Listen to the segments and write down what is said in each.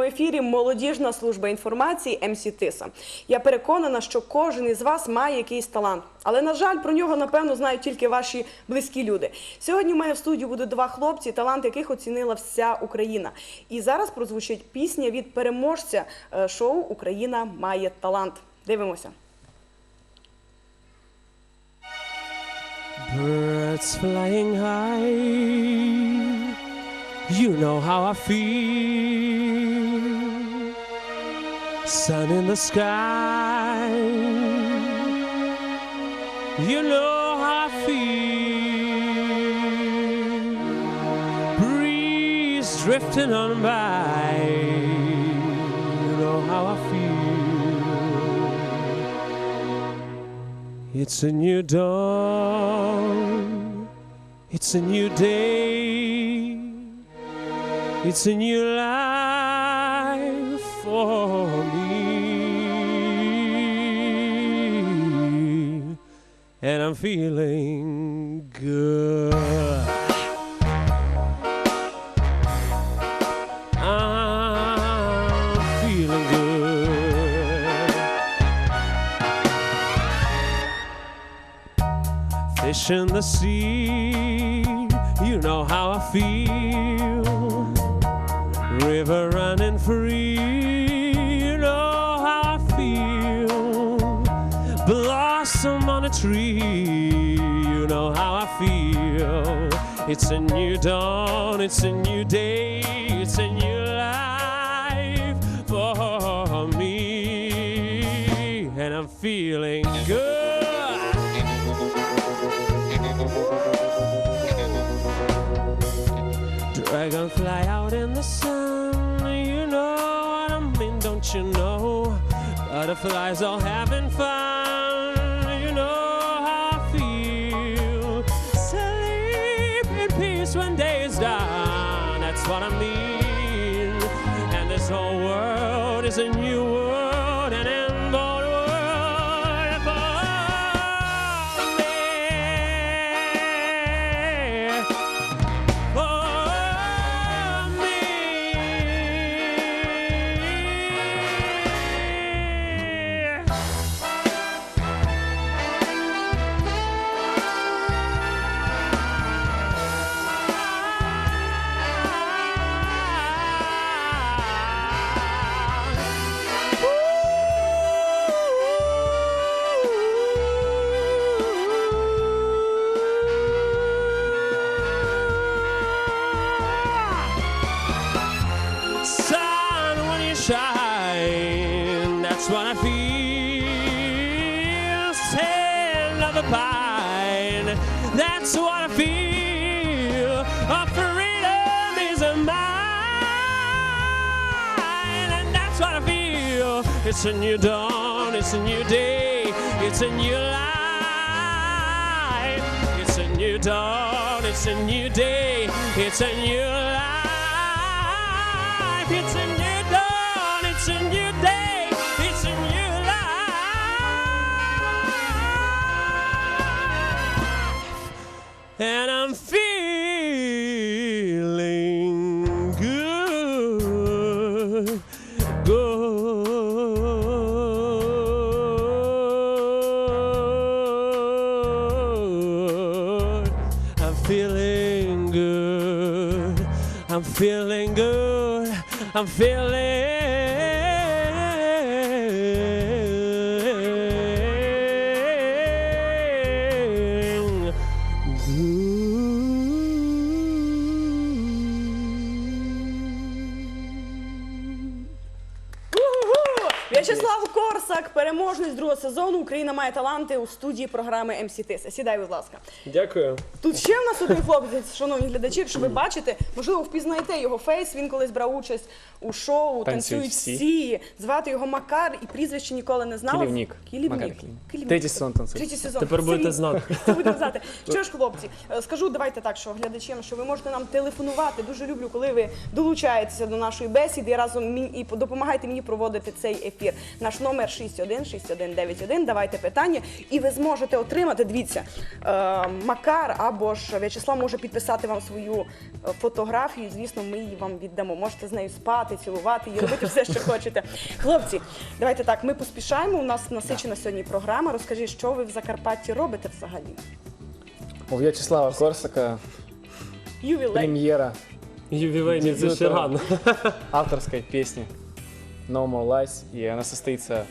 Прямому ефірі молодіжна служба інформації МС Тиса. Я переконана, що кожен із вас має якийсь талант, але на жаль, про нього напевно знають тільки ваші близькі люди. Сьогодні в мене в студії будуть два хлопці, талант яких оцінила вся Україна. І зараз прозвучить пісня від переможця е, шоу Україна має талант. Дивимося. Birds flying high, you know how I feel. Sun in the sky, you know how I feel. Breeze drifting on by, you know how I feel. It's a new dawn. It's a new day. It's a new life And I'm feeling good. I'm feeling good. Fish in the sea, you know how I feel. River running feel. It's a new dawn, it's a new day, it's a new life for me. And I'm feeling good. Dragonfly out in the sun, you know what I mean, don't you know? Butterflies all having fun, what I mean. And this whole world is a new what I feel. Sand of the pine, that's what I feel. Our freedom is a mine, and that's what I feel. It's a new dawn, it's a new day, it's a new life. It's a new dawn, it's a new day, it's a new life. It's a And I'm feeling good, good. I'm feeling good. I'm feeling good. I'm feeling It's just love В'ячеслав Корсак, переможець другого сезону. Україна має таланти у студії програми МС Тиса. Сідай, будь ласка. Дякую. Тут ще в нас один хлопець, шановні глядачі, якщо ви бачите, можливо, впізнаєте його фейс. Він колись брав участь у шоу Танцюють всі». Звати його Макар і прізвище ніколи не знала. Кілівнік. Кілівнік. Макар Кілівнік. Кілівнік. Третій сезон «Танцюють Третій сезон. Тепер будете знати. Це будемо знати. Що ж, хлопці, е, скажу, давайте так, що глядачам, що ви можете нам телефонувати. Дуже люблю, коли ви долучаєтеся до нашої бесіди і разом мі- і допомагаєте мені проводити цей ефір. Наш номер 61 6191. Давайте питання, і ви зможете отримати. Дивіться, е, Макар або ж В'ячеслав може підписати вам свою е, фотографію. Звісно, ми її вам віддамо. Можете з нею спати, цілувати і робити все, що хочете. Хлопці, давайте так. Ми поспішаємо. У нас насичена сьогодні програма. Розкажіть, що ви в Закарпатті робите взагалі? У В'ячеслава Корсака Ювілей. премьера Ювілейний це Дебют, ще рано. авторской песни No More Lies, и она состоится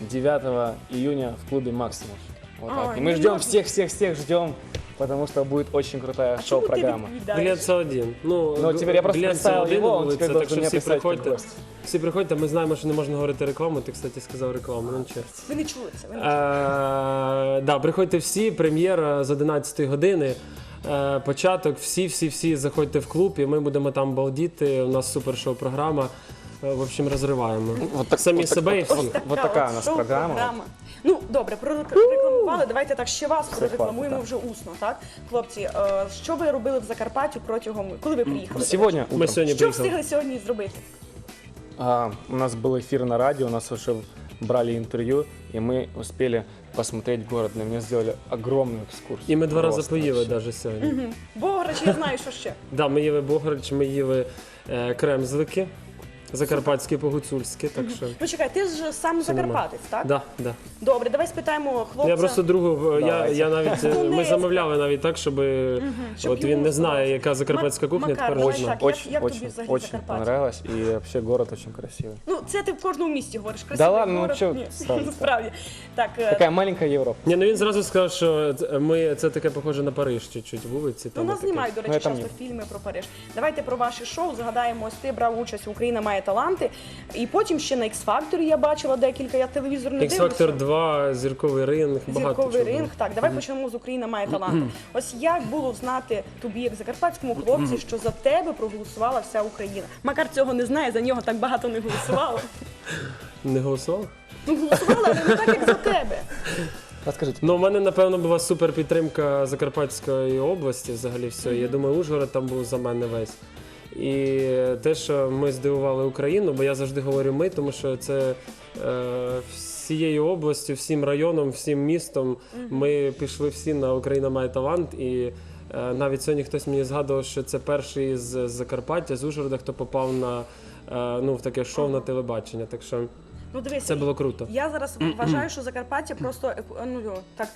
9 июня в клубе Максимус. Вот Ой, так. И ну мы ждем можно. всех-всех-всех ждем, потому что будет очень крутая А чому ти шоу-программа. відповідаєш? Білет один. Ну, Ну, теперь я просто один его, он теперь так должен що меня всі представить как приходьте. Всі приходьте, ми знаємо, що не можна говорити рекламу. Ти, кстати, сказав рекламу. Ну, нічого. Ви не чули це. Ви не Е, да, приходьте всі, прем'єра з 11 години. Е, початок, всі, всі, всі заходьте в клуб, і ми будемо там балдіти. У нас супер шоу програма. В общем, розриваємо. Вот так- Самі вот так- себе і всі. вот- вот такая у нас программа. шоу-програма. Ну добре, прорекламували. Давайте так ще вас прорекламуємо хватить, вже усно. Так, хлопці, е, що ви робили в Закарпатті протягом коли ви приїхали? Сегодня Ми утром сьогодні Що приїхали. встигли сьогодні зробити? а, у нас был эфир на радио, у нас уже брали интервью, и мы успели посмотреть город. На меня сделали огромную экскурсию. І ми два рази Просто поїли вообще. навіть сьогодні. Бограч, я знаю, що ще. Да, ми їли бограч, ми їли е, кремзлики, закарпатські по-гуцульськи, так що. Ну чекай, ти ж сам Закарпатець, так? Да, да. Добре, давай спитаємо хлопця. Я просто другу, е, я, я навіть е, ми замовляли навіть так, щоб, Щоб от він йому не знає, яка закарпатська кухня, Макар, тепер давай знає. так. Очень, як тобі очень, взагалі очень Закарпаття? понравилось, и вообще город очень красивый. Ну, це ти в кожному місті говориш. Красивий ладно, ну, город. чо Ні, ставити? Насправді. Так, е, Такая маленькая Европа. Ні, ну він зразу сказав, що це- ми це таке похоже на Париж чуть-чуть вулиці. Ну, Там нас таке. знімають, до Ну, речі, я там часто ні. фільми про Париж. Давайте про ваше шоу. Згадаємо, ось ти брав участь Україна має таланти. І потім ще на X-Factor я бачила декілька. Я телевізор не X Factor 2, зірковий ринг, багато Зірковий чого. ринг. Так, давай почнемо з Україна має таланти. Ось як було знати тобі, як закарпатському хлопці, що за тебе проголосувала вся Україна. Макар цього не знає, за нього так багато не голосувало. Не голосував? Ну голосувала, але не так, як за тебе. Расскажите. Ну, у мене, напевно, була супер підтримка Закарпатської області, взагалі все. Я думаю, Ужгород там був за мене весь. І те, що ми здивували Україну, бо я завжди говорю ми, тому що це е, всією областю, всім районом, всім містом. Ми пішли всі на Україна має талант. І е, навіть сьогодні хтось мені згадував, що це перший з Закарпаття, з Ужгорода, хто попав на е, ну, в таке шоу на телебачення. Так що Ну дивись, це було круто. Я зараз вважаю, що Закарпаття просто е, ну, так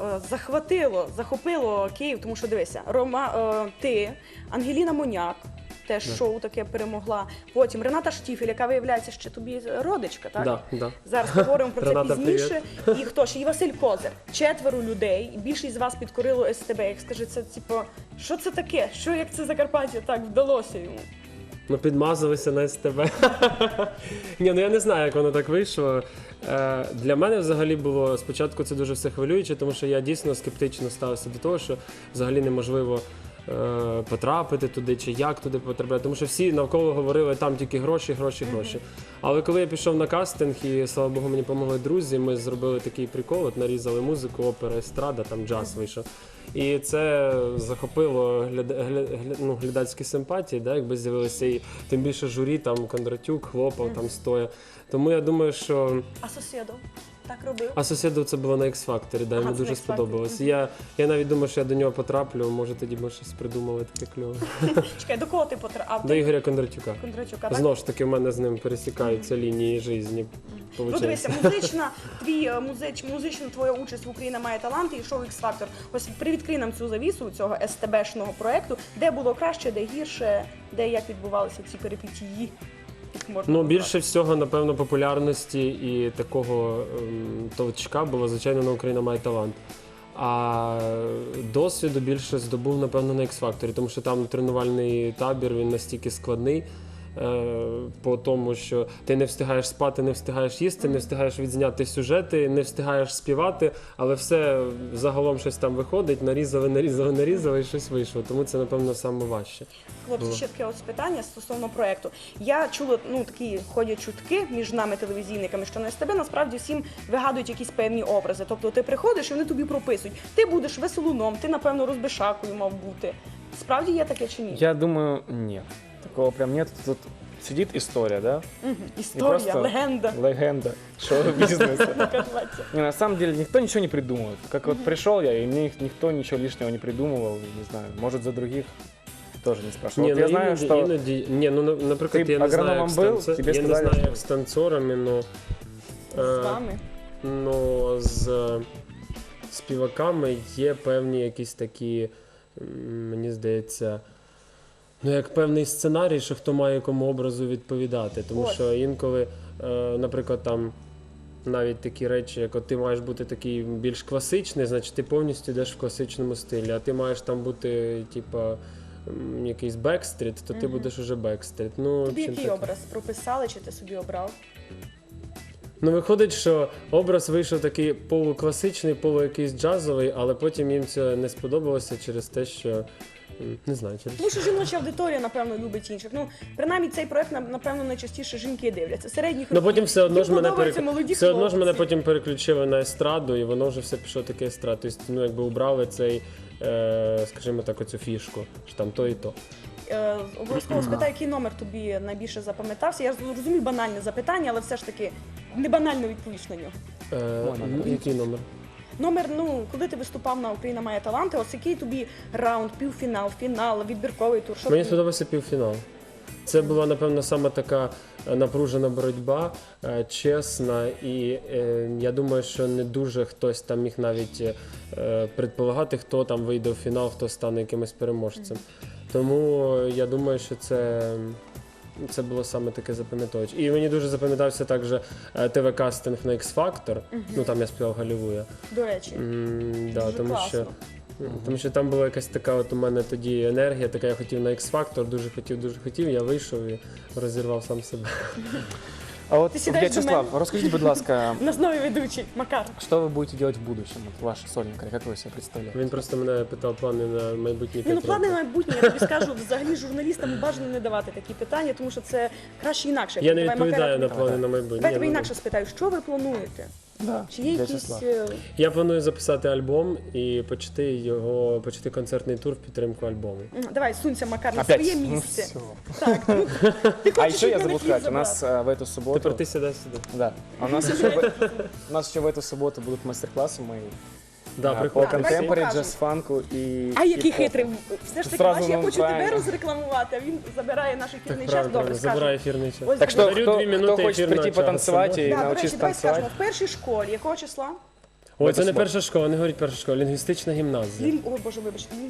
е, захватило, захопило Київ, тому що дивися, Рома, е, ти, Ангеліна Моняк. Теж шоу таке перемогла. Потім Рената Штіфель, яка виявляється ще тобі родичка, так? Да, да. Зараз поговоримо про це Рената, пізніше. І хто ще? І Василь Козир. Четверо людей. І більшість з вас підкорило СТБ. Як скажи, це типу, що це таке? Що як це Закарпаття так вдалося йому? Ну, підмазалися на СТБ. Ні, ну я не знаю, як воно так вийшло. Е, для мене взагалі було спочатку це дуже все хвилююче, тому що я дійсно скептично ставився до того, що взагалі неможливо. Е, Потрапити туди чи як туди потрапити, тому що всі навколо говорили там тільки гроші, гроші, гроші. Але коли я пішов на кастинг, і слава Богу, мені допомогли друзі, ми зробили такий прикол, от нарізали музику, опера, естрада, там джаз вийшов. І це захопило гляда, гля, ну, глядацькі симпатії, да, якби з'явилися і тим більше журі, там Кондратюк, хлопав, там стоя. Тому я думаю, що А сусідов так робив? а сусіду це було на X-Factor, да, Ага, йому це дуже на сподобалось. Я, я навіть думаю, що я до нього потраплю, може тоді ми щось придумали таке кльове. Чекай, до кого ти потрапив? До Ігоря Кондратюка. Кондратюка, так? Знову ж таки, в мене з ним пересікаються лінії житті. Ну дивися, музична, твій е, музич, музична твоя участь в Україна має таланти і шоу X Factor. Ось привідкрий нам цю завісу цього СТБшного проекту, де було краще, де гірше, де як відбувалися ці перипетії. Можна Ну, більше всього, напевно, популярності і такого ем, толчка було, звичайно, на Україна має талант. А досвіду більше здобув, напевно, на X-Factor, тому що там тренувальний табір він настільки складний. Е, По тому, що ти не встигаєш спати, не встигаєш їсти, не встигаєш відзняти сюжети, не встигаєш співати, але все загалом щось там виходить, нарізали, нарізали, нарізали і щось вийшло. Тому це, напевно, саме важче. Хлопці, ще таке ось питання стосовно проекту. Я чула, ну такі ходять чутки між нами телевізійниками, що на СТБ насправді всім вигадують якісь певні образи. Тобто ти приходиш і вони тобі прописують. Ти будеш веселуном, ти напевно розбишакою мав бути. Справді є таке чи ні? Я думаю, нет. Такого прям нет. Тут сидит история, да? Не Історія, легенда. Легенда шоу-бизнеса. Накарпаття. Не, на самом деле никто ничего не придумывает. Как вот пришел я, и мне никто ничего лишнего не придумывал, не знаю, может за других тоже не спрашивал. Ні, Вот я ну, знаю, іноді, что іноді, ні, ну на- наприклад, Ти я не знаю, як був, танце- тобі я не знаю, що- як з танцорами, ну, З е, вами. ну з співаками є певні якісь такі, мені здається. Ну, як певний сценарій, що хто має якому образу відповідати. Тому Ось. що інколи, е, наприклад, там навіть такі речі, як от ти маєш бути такий більш класичний, значить ти повністю йдеш в класичному стилі, а ти маєш там бути, типа, м, якийсь бекстріт, то ти Мгм. будеш уже бекстріт. Ну, Тобі общем, який таке. образ прописали, чи ти собі обрав? Ну, виходить, що образ вийшов такий полукласичний, полу якийсь джазовий, але потім їм це не сподобалося через те, що не знаю, через Тому що жіноча аудиторія, напевно, любить інших. Ну, принаймні, цей проект, на- напевно, найчастіше жінки дивляться. Середніх Ну потім все одно Їм ж мене подобаються перек- молоді все одно ж мене хлопці. потім переключили на естраду, і воно вже все пішло таке естрад. Тобто, ну якби убрали цей, е, скажімо так, оцю фішку, що там то і то. Е, Обов'язково спитай, який номер тобі найбільше запам'ятався. Я розумію банальне запитання, але все ж таки не банально відповіш на нього. Е, ну, який номер? Номер, ну, коли ти виступав на Україна має таланти, ось який тобі раунд, півфінал, фінал, відбірковий тур. Що Мені тобі- сподобався півфінал. Це була, напевно, саме така е, напружена боротьба, е, чесна, і е, я думаю, що не дуже хтось там міг навіть е, предполагати, хто там вийде в фінал, хто стане якимось переможцем. Тому е, я думаю, що це. Це було саме таке запам'ятовуюче. І мені дуже запам'ятався також е, ТВ-кастинг на X-Factor. Ну там я співав Галівуя. До речі, М, да, дуже тому класно. що тому що там була якась така от у мене тоді енергія, така я хотів на X-Factor, дуже хотів, дуже хотів. Я вийшов і розірвав сам себе. А вот, Ты сідаєш до Вячеслав, мене. расскажите, будь ласка, У нас новий ведучий Макар. что вы будете делать в будущем? Вот ваша сольненькая, как вы себе представляете? Він просто мене питав плани на майбутні Ні, ну п'ять плани на років. майбутнє, я тобі скажу, взагалі журналістам бажано не давати такі питання, тому що це краще інакше. Я не Давай, відповідаю Макара, на плани на майбутнє. Давай тебе Ні, ну, інакше спитаю, що ви плануєте? Да, Чи є якісь Вячеслав. е, Я планую записати альбом і почати його почати концертний тур в підтримку альбому. м, давай, сунься, Макар, на Опять? своє Ну, місце. всё. Так, ну, ти А хочеш еще я від мене забыл хліб сказать, у забрати? нас э, в эту субботу... Тепер ти сідай сюди. Да. А у нас еще, в... у нас еще в эту субботу будут мастер-классы мои. Да, а, по приходь. давай контемпорари, джаз-фанку і. А який хитрий. Все ж таки, Зразу бачиш, я нам хочу тебе правильно. розрекламувати, а він забирає наш ефірний час. Добре, забирає скажу. ефірний час. Ось Так що, Дарю кто, две кто минуты хочет эфирного прийти часа, потанцевать и Да, до речі, давай скажемо, танцевать, в першій школі, якого числа? Ой, це не перша школа, не говоріть перша школа, лінгвістична гімназія. Лін... Ой, Боже, вибачте, лінгвістична